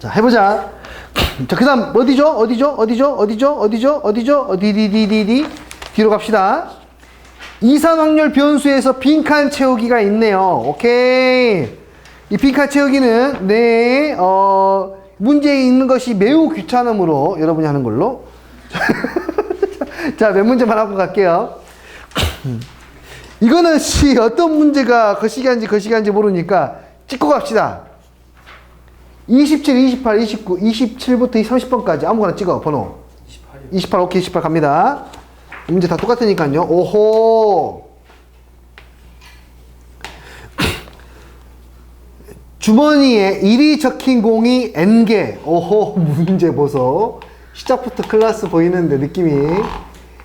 자, 해보자. 자, 그 다음, 어디죠? 어디죠? 어디죠? 어디죠? 어디죠? 어디죠? 어디, 디, 디, 디, 디. 뒤로 갑시다. 이산 확률 변수에서 빈칸 채우기가 있네요. 오케이. 이 빈칸 채우기는, 네, 어, 문제에 있는 것이 매우 귀찮음으로 여러분이 하는 걸로. 자, 몇 문제만 하고 갈게요. 이거는 시 어떤 문제가 거시기한지 거시기한지 모르니까 찍고 갑시다. 27, 28, 29, 27부터 30번까지 아무거나 찍어 번호. 28일 28 오케이 28 갑니다. 문제 다 똑같으니까요. 오호. 주머니에 1이 적힌 공이 N개. 오호, 문제 보소. 시작부터 클라스 보이는데, 느낌이.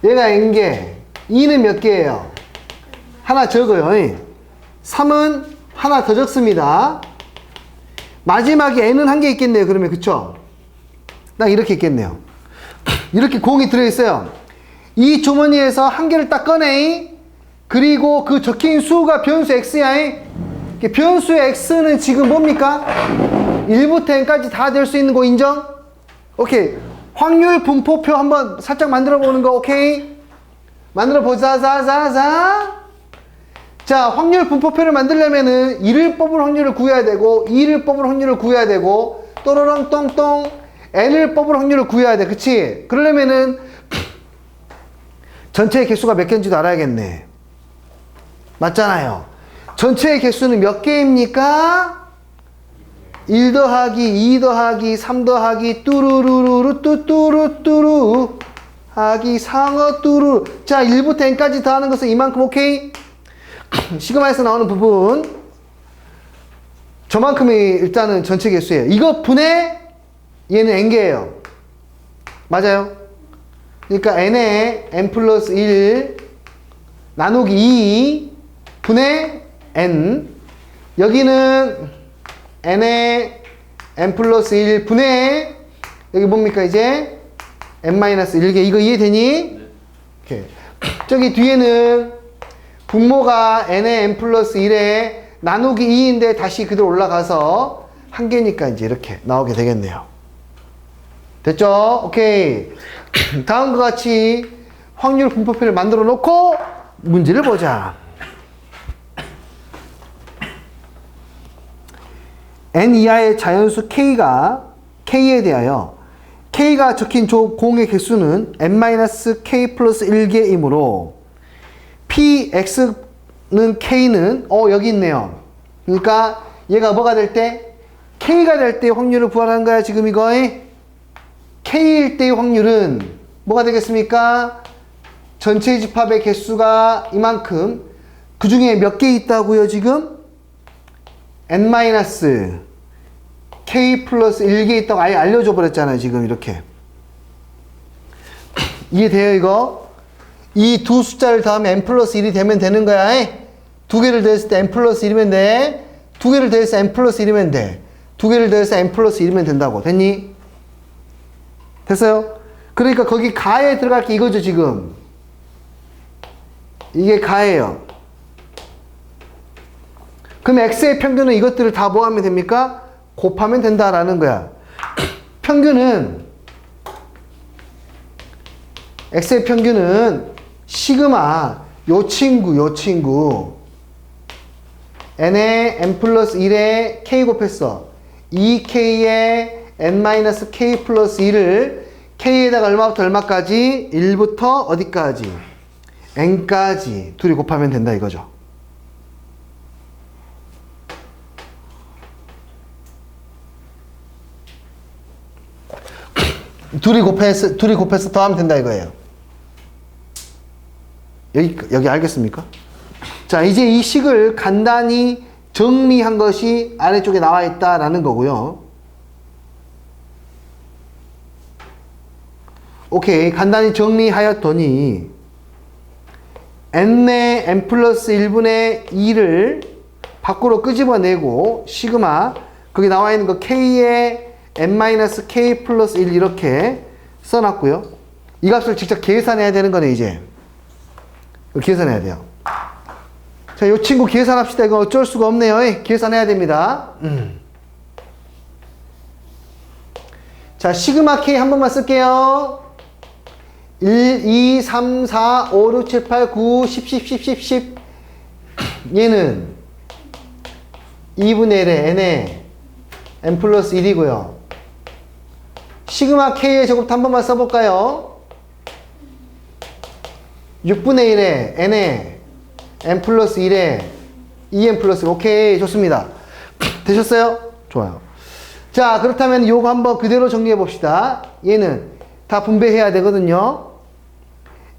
얘가 N개. 2는 몇 개예요? 하나 적어요. 3은 하나 더 적습니다. 마지막에 N은 한 개 있겠네요. 그러면, 그쵸? 딱 이렇게 있겠네요. 이렇게 공이 들어있어요. 이 주머니에서 한 개를 딱 꺼내. 그리고 그 적힌 수가 변수 x야. 변수 x는 지금 뭡니까? 1부터 n까지 다 될 수 있는 거 인정? 오케이. 확률 분포표 한번 살짝 만들어 보는 거 오케이? 만들어 보자, 자, 자, 자. 자, 확률 분포표를 만들려면은 1을 뽑을 확률을 구해야 되고, 2를 뽑을 확률을 구해야 되고, 또로롱 똥똥, n을 뽑을 확률을 구해야 돼. 그치? 그러려면은, 전체의 개수가 몇 개인지도 알아야겠네. 맞잖아요. 전체의 개수는 몇 개입니까? 1 더하기 2 더하기 3 더하기 뚜루루루루 뚜뚜루 뚜루 하기 상어 뚜루 자 1부터 n까지 더하는 것은 이만큼 오케이? 시그마에서 나오는 부분 저만큼이 일단은 전체 개수예요. 이거 분해 얘는 n개예요. 맞아요? 그러니까 n에 n 플러스 1 나누기 2 분의 n 여기는 n에 n 플러스 1 분의 여기 뭡니까 이제 n 마이너스 1개 이거 이해되니? 오케이. 저기 뒤에는 분모가 n에 n 플러스 1에 나누기 2인데 다시 그대로 올라가서 한 개니까 이제 이렇게 나오게 되겠네요. 됐죠? 오케이. 다음과 같이 확률 분포표를 만들어 놓고 문제를 보자. n 이하의 자연수 k가 k에 대하여 k가 적힌 조 공의 개수는 n-k 플러스 1개이므로 px는 k는 어 여기 있네요. 그러니까 얘가 뭐가 될 때 k가 될 때 확률을 구하라는 거야 지금 이거에 k일 때의 확률은 뭐가 되겠습니까? 전체 집합의 개수가 이만큼 그 중에 몇 개 있다고요 지금? n 마이너스 k 플러스 1개 있다고 아예 알려줘 버렸잖아요 지금 이렇게 이해돼요 이거? 이 두 숫자를 더하면 n 플러스 1이 되면 되는 거야 에? 두 개를 더했을 때 n 플러스 1이면 돼 두 개를 더해서 n 플러스 1이면 돼 두 개를 더해서 n 플러스 1이면 된다고 됐니? 됐어요? 그러니까 거기 가에 들어갈 게 이거죠 지금 이게 가예요 그럼 x의 평균은 이것들을 다 뭐 하면 됩니까? 곱하면 된다라는 거야. 평균은 x의 평균은 시그마 요 친구 요 친구 n에 n 플러스 1에 k 곱했어. 2k에 n 마이너스 k 플러스 1을 k에다가 얼마부터 얼마까지? 1부터 어디까지? n까지 둘이 곱하면 된다 이거죠. 둘이 곱해서 둘이 곱해서 더하면 된다 이거예요. 여기 여기 알겠습니까? 자 이제 이 식을 간단히 정리한 것이 아래쪽에 나와 있다라는 거고요. 오케이 간단히 정리하였더니 n의 n 플러스 1분의 2를 밖으로 끄집어내고 시그마 거기 나와 있는 거 k의 n-k 플러스 1 이렇게 써놨고요. 이 값을 직접 계산해야 되는 거네 이제. 계산해야 돼요. 자, 이 친구 계산합시다. 이거 어쩔 수가 없네요. 계산해야 됩니다. 음. 자, 시그마 K 한 번만 쓸게요. 1, 2, 3, 4, 5, 6, 7, 8, 9, 10, 10, 10, 10, 10. 얘는 2분의 1의 n에 n 플러스 1이고요. 시그마 K의 제곱도 한 번만 써볼까요? 6분의 1에 n에 n 플러스 1에 2n 플러스 1. 오케이 좋습니다. 되셨어요? 좋아요. 자 그렇다면 요거 한번 그대로 정리해 봅시다. 얘는 다 분배해야 되거든요.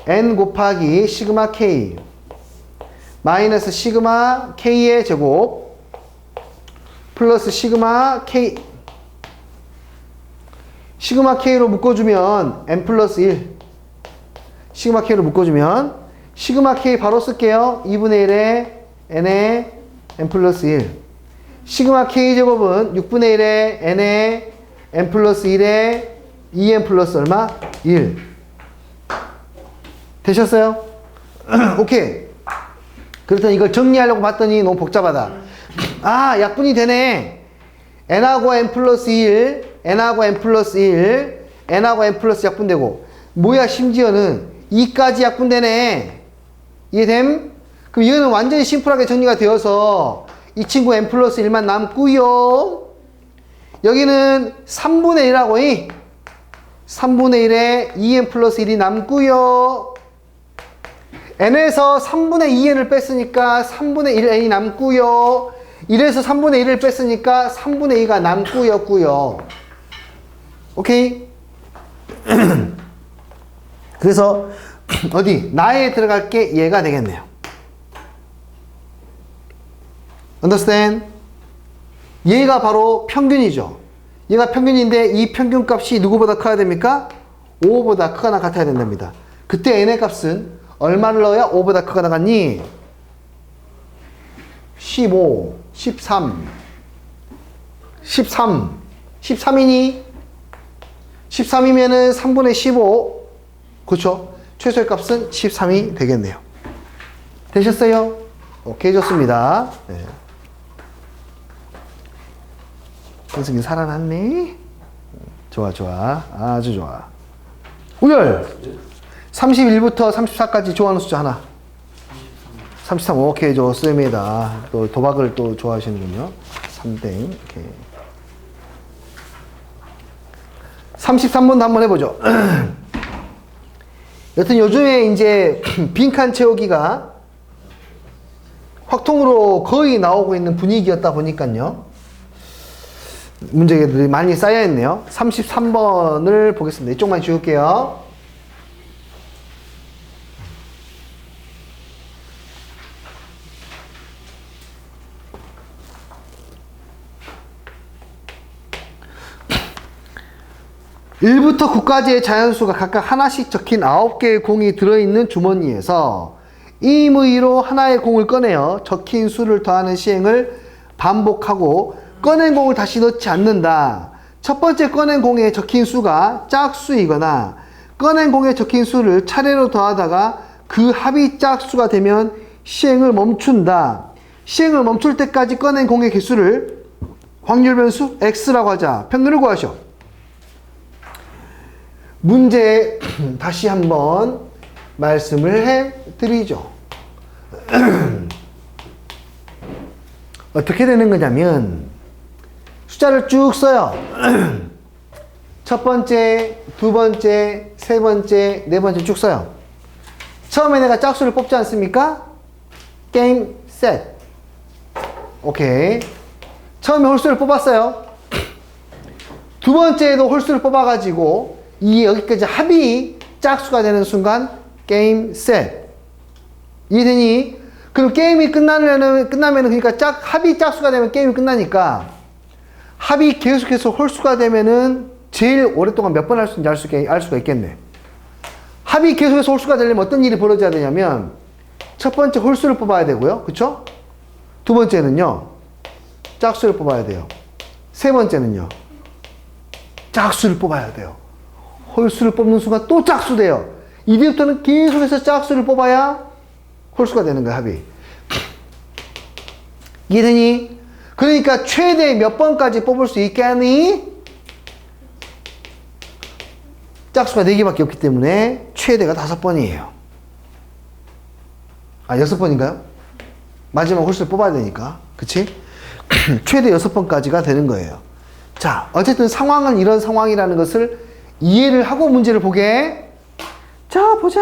n 곱하기 시그마 k 마이너스 시그마 k의 제곱 플러스 시그마 k 시그마 k로 묶어주면 n 플러스 1 시그마 k로 묶어주면 시그마 k 바로 쓸게요. 2분의 1에 n에 n 플러스 1 시그마 k 제곱은 6분의 1에 n에 n 플러스 1에 2n 플러스 얼마? 1 되셨어요? 오케이 그렇다면 이걸 정리하려고 봤더니 너무 복잡하다 아 약분이 되네 n하고 n 플러스 1 n하고 n 플러스 1 n하고 n 플러스 약분되고 뭐야 심지어는 2까지 약분되네 이해됨? 그럼 이거는 완전히 심플하게 정리가 되어서 이 친구 n 플러스 1만 남고요 여기는 3분의 1하고 이 3분의 1에 2n 플러스 1이 남고요 n에서 3분의 2n을 뺐으니까 3분의 1n이 남고요 1에서 3분의 1을 뺐으니까 3분의 2가 남고였고요 오케이? 그래서 어디 나에 들어갈 게 얘가 되겠네요. understand? 얘가 바로 평균이죠. 얘가 평균인데 이 평균 값이 누구보다 커야 됩니까? 5보다 크거나 같아야 된답니다. 그때 n의 값은 얼마를 넣어야 5보다 크거나 같니? 15, 13, 13, 13이니? 13이면은 3분의 15, 그렇죠? 최소의 값은 13이 되겠네요. 되셨어요? 오케이, 좋습니다. 네. 선생님 살아났네? 좋아, 좋아. 아주 좋아. 우열! 31부터 34까지 좋아하는 숫자 하나. 33, 오케이, 좋습니다. 또 도박을 또 좋아하시는군요. 3땡, 오케이. 33번도 한번 해보죠. 여튼 요즘에 이제 빈칸 채우기가 확통으로 거의 나오고 있는 분위기였다 보니까요. 문제들이 많이 쌓여있네요. 33번을 보겠습니다. 이쪽만 지울게요. 일부터 9까지의 자연수가 각각 하나씩 적힌 9개의 공이 들어있는 주머니에서 임의로 하나의 공을 꺼내어 적힌 수를 더하는 시행을 반복하고 꺼낸 공을 다시 넣지 않는다. 첫 번째 꺼낸 공에 적힌 수가 짝수이거나 꺼낸 공에 적힌 수를 차례로 더하다가 그 합이 짝수가 되면 시행을 멈춘다. 시행을 멈출 때까지 꺼낸 공의 개수를 확률 변수 x라고 하자. 평균을 구하셔. 문제 다시 한번 말씀을 해 드리죠. 어떻게 되는 거냐면 숫자를 쭉 써요. 첫 번째, 두 번째, 세 번째, 네 번째 쭉 써요. 처음에 내가 짝수를 뽑지 않습니까? 게임 셋. 오케이. 처음에 홀수를 뽑았어요. 두 번째에도 홀수를 뽑아가지고 이 여기까지 합이 짝수가 되는 순간 게임 셋. 이해되니? 그럼 게임이 끝나면은 끝나면은 그러니까 짝 합이 짝수가 되면 게임이 끝나니까 합이 계속해서 홀수가 되면은 제일 오랫동안 몇 번 할 수 있는지 알, 수, 있게- 알 수가 있겠네. 합이 계속해서 홀수가 되려면 어떤 일이 벌어져야 되냐면 첫 번째 홀수를 뽑아야 되고요. 그쵸? 두 번째는요. 짝수를 뽑아야 돼요. 세 번째는요. 짝수를 뽑아야 돼요. 홀수를 뽑는 순간 또 짝수 돼요. 이제부터는 계속해서 짝수를 뽑아야 홀수가 되는 거야, 합이. 이해되니? 그러니까 최대 몇 번까지 뽑을 수 있겠니? 짝수가 4개밖에 없기 때문에 최대가 5번이에요. 아, 6번인가요? 마지막 홀수를 뽑아야 되니까. 그치? 최대 6번까지가 되는 거예요. 자, 어쨌든 상황은 이런 상황이라는 것을 이해를 하고 문제를 보게. 자, 보자.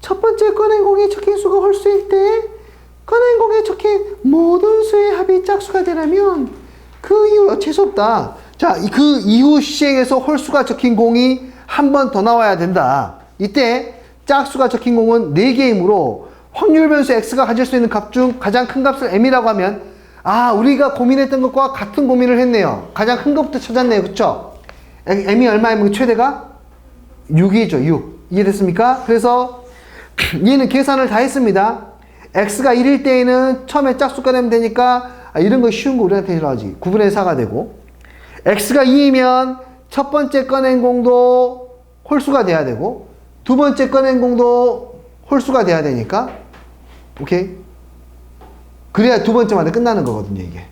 첫 번째 꺼낸 공의 적힌 수가 홀수일 때 꺼낸 공에 적힌 모든 수의 합이 짝수가 되려면 그 이후 어쩔 수 없다. 자, 이- 그 이후 시행에서 홀수가 적힌 공이 한 번 더 나와야 된다. 이때 짝수가 적힌 공은 4개이므로 확률 변수 x가 가질 수 있는 값 중 가장 큰 값을 m이라고 하면 아, 우리가 고민했던 것과 같은 고민을 했네요. 가장 큰 것부터 찾았네요. 그쵸? M이 얼마이면 최대가 6이죠, 6. 이해됐습니까? 그래서 얘는 계산을 다 했습니다. x가 1일 때에는 처음에 짝수 꺼내면 되니까 아, 이런 거 쉬운 거 우리한테 싫어하지. 9분의 4가 되고 x가 2이면 첫 번째 꺼낸 공도 홀수가 돼야 되고 두 번째 꺼낸 공도 홀수가 돼야 되니까 오케이? 그래야 두 번째마다 끝나는 거거든요, 이게.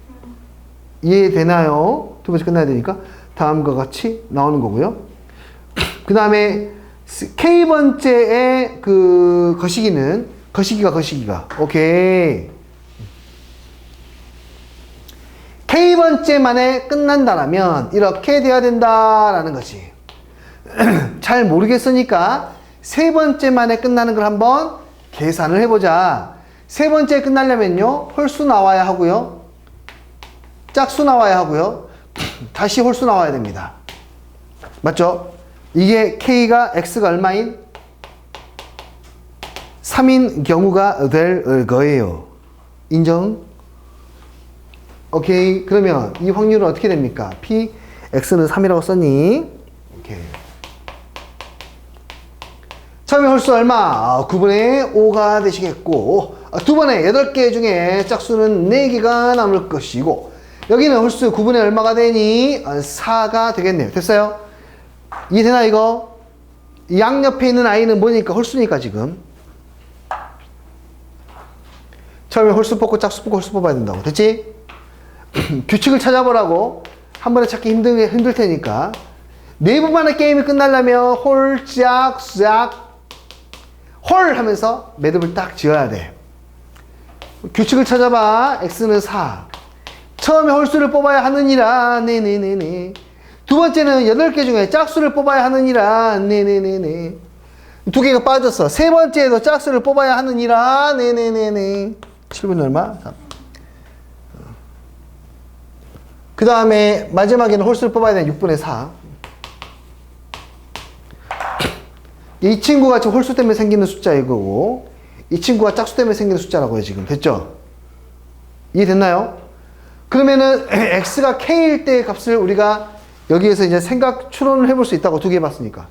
이해되나요? 두 번째 끝나야 되니까 다음과 같이 나오는 거고요. 그 다음에 K번째의 그 거시기는 거시기가 거시기가. 오케이. K번째만에 끝난다라면 이렇게 돼야 된다라는 것이 잘 모르겠으니까 세 번째만에 끝나는 걸 한번 계산을 해보자. 세 번째 끝나려면요. 홀수 나와야 하고요. 짝수 나와야 하고요 다시 홀수 나와야 됩니다 맞죠? 이게 K가 X가 얼마인? 3인 경우가 될 거예요. 인정? 오케이. 그러면 이 확률은 어떻게 됩니까? P, X는 3이라고 썼니? 오케이. 처음에 홀수 얼마? 아, 9분의 5가 되시겠고, 아, 두 번에 8개 중에 짝수는 4개가 남을 것이고, 여기는 홀수 9분의 얼마가 되니? 아, 4가 되겠네요. 됐어요? 이해되나, 이거? 이 양옆에 있는 아이는 뭐니까? 홀수니까, 지금. 처음에 홀수 뽑고 짝수 뽑고 홀수 뽑아야 된다고. 됐지? 규칙을 찾아보라고. 한 번에 찾기 힘들, 힘들 테니까. 네 번만에 게임이 끝나려면 홀, 짝, 짝, 홀 하면서 매듭을 딱 지어야 돼. 규칙을 찾아봐. x는 4. 처음에 홀수를 뽑아야 하느니라. 네네네네. 두 번째는 8개 중에 짝수를 뽑아야 하느니라. 네네네네. 두 개가 빠졌어. 세 번째에도 짝수를 뽑아야 하느니라. 네네네네. 7분 얼마? 그 다음에 마지막에는 홀수를 뽑아야 되는 6분의 4. 이 친구가 지금 홀수 때문에 생기는 숫자 이거고, 이 친구가 짝수 때문에 생기는 숫자라고요, 지금. 됐죠? 이해됐나요? 그러면은, x가 k일 때의 값을 우리가 여기에서 이제 생각 추론을 해볼 수 있다고 두 개 봤으니까.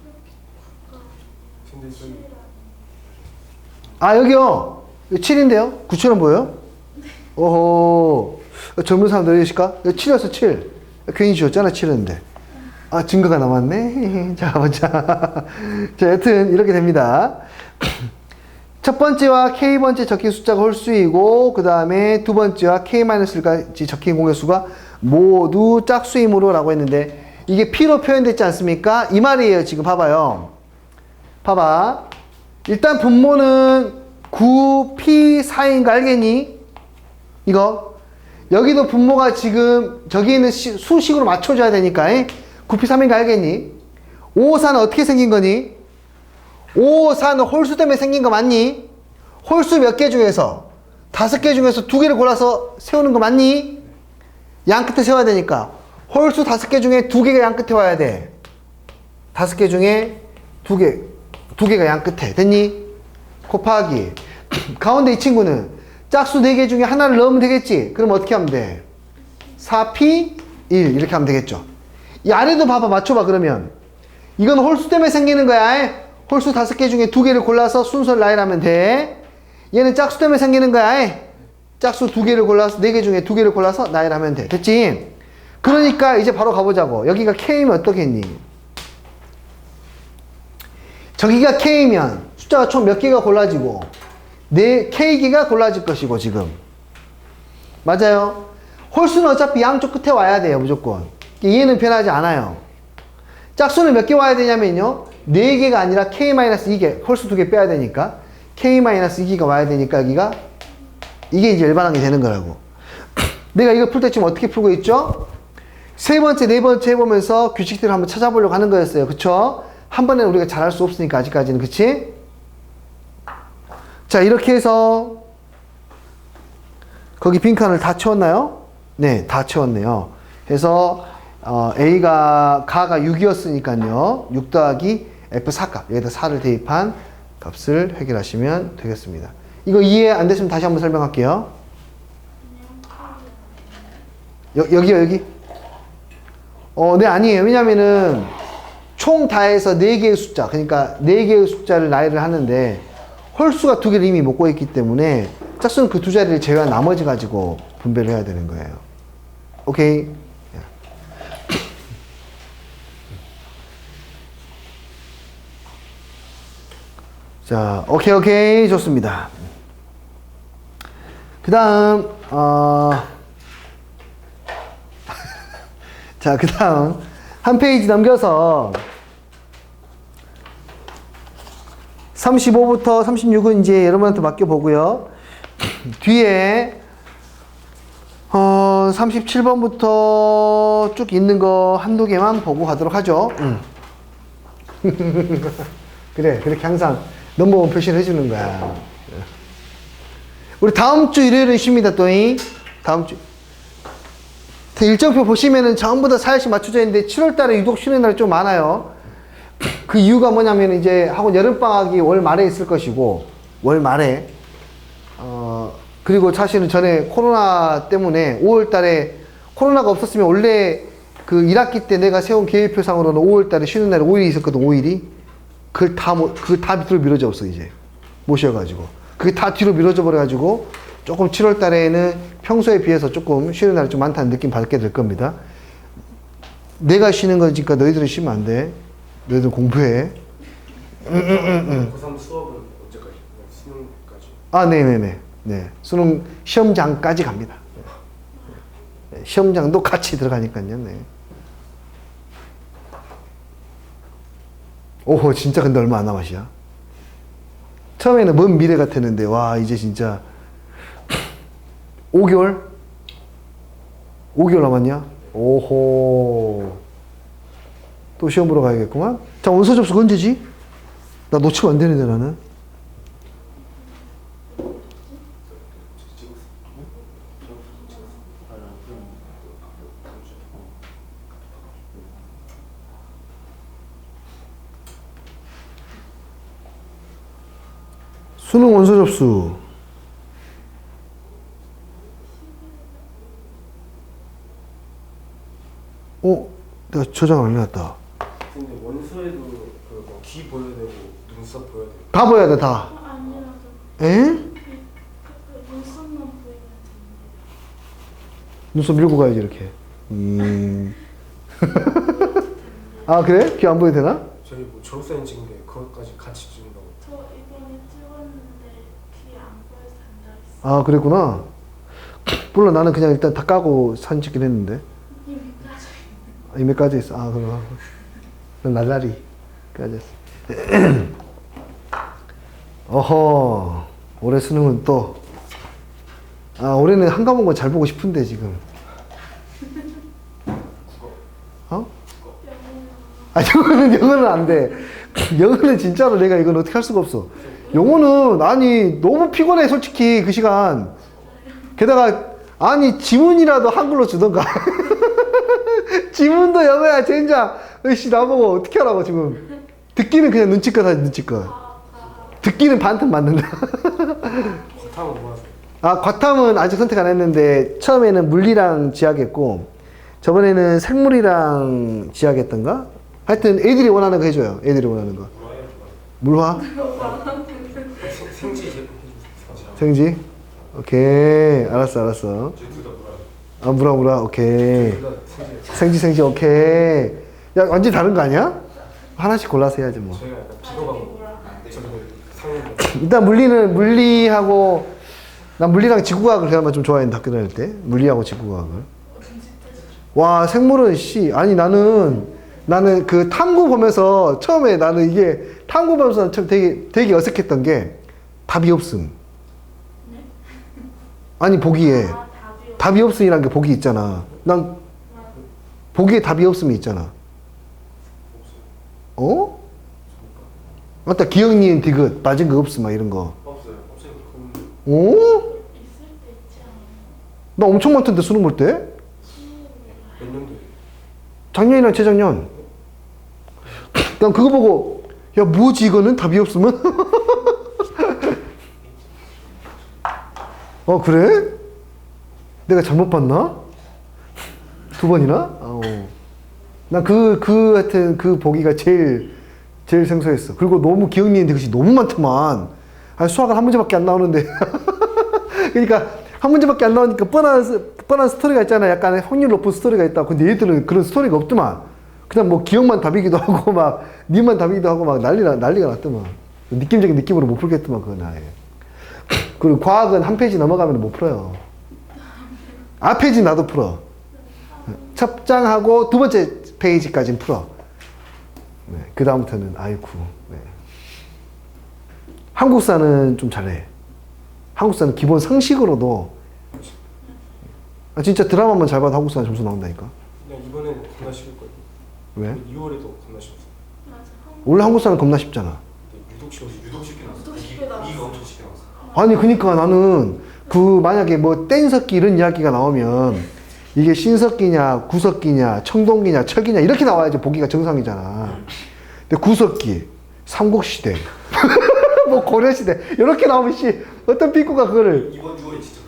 아, 여기요. 7인데요? 9처럼 보여요? 오호. 젊은 사람들 계실까? 7이었어, 7. 괜히 지웠잖아, 7인데. 아, 증거가 남았네. 자, 보자. 자, 여튼, 이렇게 됩니다. 첫 번째와 K번째 적힌 숫자가 홀수이고, 그 다음에 두 번째와 K-1까지 적힌 공개수가 모두 짝수이므로 라고 했는데, 이게 P로 표현됐지 않습니까? 이 말이에요, 지금 봐봐요. 봐봐. 일단 분모는 9P 4인 거 알겠니? 이거. 여기도 분모가 지금 저기 있는 시- 수식으로 맞춰줘야 되니까 9P 3인 거 알겠니? 5사는 어떻게 생긴 거니? 5사는 홀수 때문에 생긴 거 맞니? 홀수 몇 개 중에서 다섯 개 중에서 두 개를 골라서 세우는 거 맞니? 양 끝에 세워야 되니까 홀수 다섯 개 중에 두 개가 양 끝에 와야 돼. 다섯 개 중에 두 개, 두 개가 양 끝에. 됐니? 곱하기. 가운데 이 친구는 짝수 네 개 중에 하나를 넣으면 되겠지? 그럼 어떻게 하면 돼? 4P 1 이렇게 하면 되겠죠? 이 아래도 봐봐 맞춰봐 그러면 이건 홀수 때문에 생기는 거야 홀수 다섯 개 중에 두 개를 골라서 순서를 나열하면 돼. 얘는 짝수 때문에 생기는 거야. 짝수 두 개를 골라서 네 개 중에 두 개를 골라서 나열하면 돼. 됐지? 그러니까 이제 바로 가보자고. 여기가 K면 어떻겠니? 저기가 K면 숫자가 총 몇 개가 골라지고 네 K개가 골라질 것이고 지금. 맞아요? 홀수는 어차피 양쪽 끝에 와야 돼요 무조건. 얘는 변하지 않아요. 짝수는 몇 개 와야 되냐면요. 4개가 아니라 k-2개, 홀수 2개 빼야 되니까 k-2개가 와야 되니까 여기가 이게 이제 일반항이 되는 거라고. 내가 이거 풀 때 지금 어떻게 풀고 있죠? 세 번째, 네 번째 해보면서 규칙들을 한번 찾아보려고 하는 거였어요. 그쵸? 한 번에 우리가 잘할 수 없으니까 아직까지는. 그치? 자, 이렇게 해서 거기 빈칸을 다 채웠나요? 네, 다 채웠네요. 그래서 어, A가 가가 6이었으니까요. 6 더하기 F4값 여기다 4를 대입한 값을 해결하시면 되겠습니다. 이거 이해 안 됐으면 다시 한번 설명할게요. 여, 여기요, 여기. 어, 네, 아니에요. 왜냐면은 총 다해서 4개의 숫자, 그러니까 4개의 숫자를 나열을 하는데 홀수가 두 개를 이미 먹고 있기 때문에 짝수는 그 두 자리를 제외한 나머지 가지고 분배를 해야 되는 거예요. 오케이. 자, 오케이, 오케이. 좋습니다. 그 다음, 어, 자, 그 다음, 한 페이지 넘겨서 35부터 36은 이제 여러분한테 맡겨보고요. 뒤에, 어, 37번부터 쭉 있는 거 한두 개만 보고 가도록 하죠. 음. 그래, 그렇게 항상 넘버원 표시를 해주는 거야. 우리 다음 주 일요일은 쉽니다, 또잉. 다음 주. 그 일정표 보시면은 전부 다 사일씩 맞춰져 있는데 7월 달에 유독 쉬는 날이 좀 많아요. 그 이유가 뭐냐면 이제 학원 여름방학이 월 말에 있을 것이고, 월 말에. 어, 그리고 사실은 전에 코로나 때문에 5월 달에 코로나가 없었으면 원래 그 1학기 때 내가 세운 계획표상으로는 5월 달에 쉬는 날이 5일이 있었거든, 5일이. 그걸 다, 뭐- 그걸 다 밑으로 미뤄져 없어, 이제. 모셔가지고. 그게 다 뒤로 미뤄져 버려가지고 조금 7월 달에는 평소에 비해서 조금 쉬는 날이 좀 많다는 느낌 받게 될 겁니다. 내가 쉬는 거니까 너희들은 쉬면 안 돼. 너희들 공부해. 고3 수업은 언제까지? 그냥 수능까지. 아, 네네네. 네. 수능 시험장까지 갑니다. 네, 시험장도 같이 들어가니까요. 네. 오호, 진짜 근데 얼마 안 남았이야? 처음에는 먼 미래 같았는데, 와, 이제 진짜 5개월? 5개월 남았냐? 오호. 또 시험 보러 가야겠구만. 자, 원서 접수 언제지? 나 놓치면 안 되는데, 나는. 접수. 어? 내가 저장 안 해놨다. 근데 원서에도 그뭐귀 보여야 되고 눈썹 보여야 되고. 다 보여야 돼, 다. 아니라도 에? 그 눈썹만 보이면 눈썹 밀고 가야지, 이렇게. 음. 아, 그래? 귀 안 보여도 되나? 저희 뭐 졸업사진 찍은 게 그것까지 같이 찍는다고. 저 이번에 찍었는데 귀 안 보여서 된다 했어 아, 그랬구나. 물론 나는 그냥 일단 다 까고 사진 찍긴 했는데. 이미 까져 아, 이미 까져 있어. 아, 그럼. 날라리 까졌어. 어허. 올해 수능은 또. 아, 올해는 한 과목은 잘 보고 싶은데, 지금. 어? 아, 영어는, 영어는 안 돼. 영어는 진짜로 내가 이건 어떻게 할 수가 없어. 영어는, 아니, 너무 피곤해, 솔직히, 그 시간. 게다가, 아니, 지문이라도 한글로 주던가. 지문도 영어야, 젠장. 으씨, 나보고 어떻게 하라고, 지금. 듣기는 그냥 눈치껏 하지, 눈치껏. 듣기는 반틈 맞는다. 과탐은 뭐 하세요? 아, 과탐은 아직 선택 안 했는데, 처음에는 물리랑 지하겠고, 저번에는 생물이랑 지하겠던가? 하여튼 애들이 원하는 거 해줘요. 애들이 원하는 거. 물화? 생- 생지. 생지? 오케이. 알았어, 알았어. 아, 물화, 물화. 오케이. 생지. 생지. 오케이. 야, 완전 다른 거 아니야? 하나씩 골라서 해야지, 뭐. 일단 물리는 물리하고 난 물리랑 지구과학을 그나마 좀 좋아했는데 학교 다닐 때 물리하고 지구과학을 와 생물은 씨 아니 나는 나는 그 탐구 보면서 처음에 나는 이게 탐구 보면서 참 되게 되게 어색했던 게 답이 없음. 네? 아니 보기에 아. 답이 없음이란 게 보기 있잖아. 난 아, 보기에 답이 없음이 있잖아. 어? 맞다 기억 니은 디귿 맞은 거 없음 막 이런 거. 없어요. 없어요. 그럼 어? 있을 때 있지 않아요? 나 엄청 많던데 수능 볼 때? 수능이라. 몇 년도에? 작년이랑 재작년. 난 그거 보고 야 뭐지 이거는 답이 없으면? 어 그래? 내가 잘못 봤나? 두 번이나? 어. 난그 그 하여튼 그 보기가 제일 제일 생소했어. 그리고 너무 기억니은데 그것이 너무 많더만. 아 수학은 한 문제밖에 안 나오는데. 그러니까 한 문제밖에 안 나오니까 뻔한 스- 뻔한 스토리가 있잖아. 약간 확률 높은 스토리가 있다. 근데 얘들은 그런 스토리가 없더만. 그냥 뭐 기억만 답이기도 하고 막 니만 답이기도 하고 막 난리가 난리가 났더만. 느낌적인 느낌으로 못 풀겠더만 그건 아예. 그리고 과학은 한 페이지 넘어가면 못 풀어요. 앞 페이지 나도 풀어. 첫 장하고 두 번째 페이지까지는 풀어. 네, 그 다음부터는 아이쿠. 네. 한국사는 좀 잘해. 한국사는 기본 상식으로도 아, 진짜 드라마만 잘 봐도 한국사는 점수 나온다니까. 이번에 겁나 쉬울 거예요. 왜? 2월에도 겁나 쉬웠어. 맞아. 한국 원래 한국사는 겁나 쉽잖아. 유독 쉬웠어. 유독 쉽게 나왔어. 유독 쉽게 나왔어. 이가 엄청 쉽게 나왔어. 아니 그니까 나는 그 만약에 뭐 땡석기 이런 이야기가 나오면 이게 신석기냐 구석기냐 청동기냐 철기냐 이렇게 나와야지 보기가 정상이잖아. 근데 구석기, 삼국시대, 뭐 고려시대 이렇게 나오면 씨 어떤 삐꾸가 그거를 이번 6월에 진짜.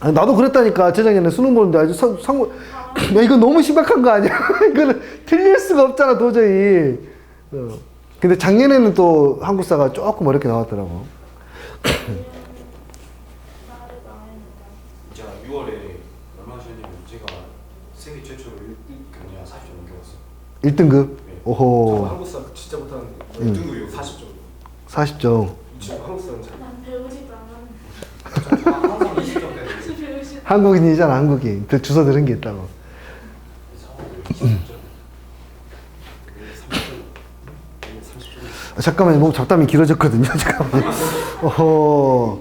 아니, 나도 그랬다니까 재작년에 수능 보는데 아주 상, 상고 야 이거 너무 심각한 거 아니야? 이거는 틀릴 수가 없잖아 도저히. 어. 근데 작년에는 또 한국사가 조금 어렵게 나왔더라고. 나를 망했는데. 제가 6월에 얼마 전이냐면 제가 세계 최초로 1등이야 40점 넘겨봤어요. 1등급. 저 오호. 한국사 진짜 못하는데 음. 1등급이요. 40점. 40점. 지금 한국사는 잘. 난 배우지도 않았는데. 저 항상 20점 때문에 배우지. 한국인이잖아 한국인. 그 주워 들은 게 있다고. 20점. 30점. 아, 잠깐만요. 너무 잡담이 길어졌거든요. 잠깐만요. 어허.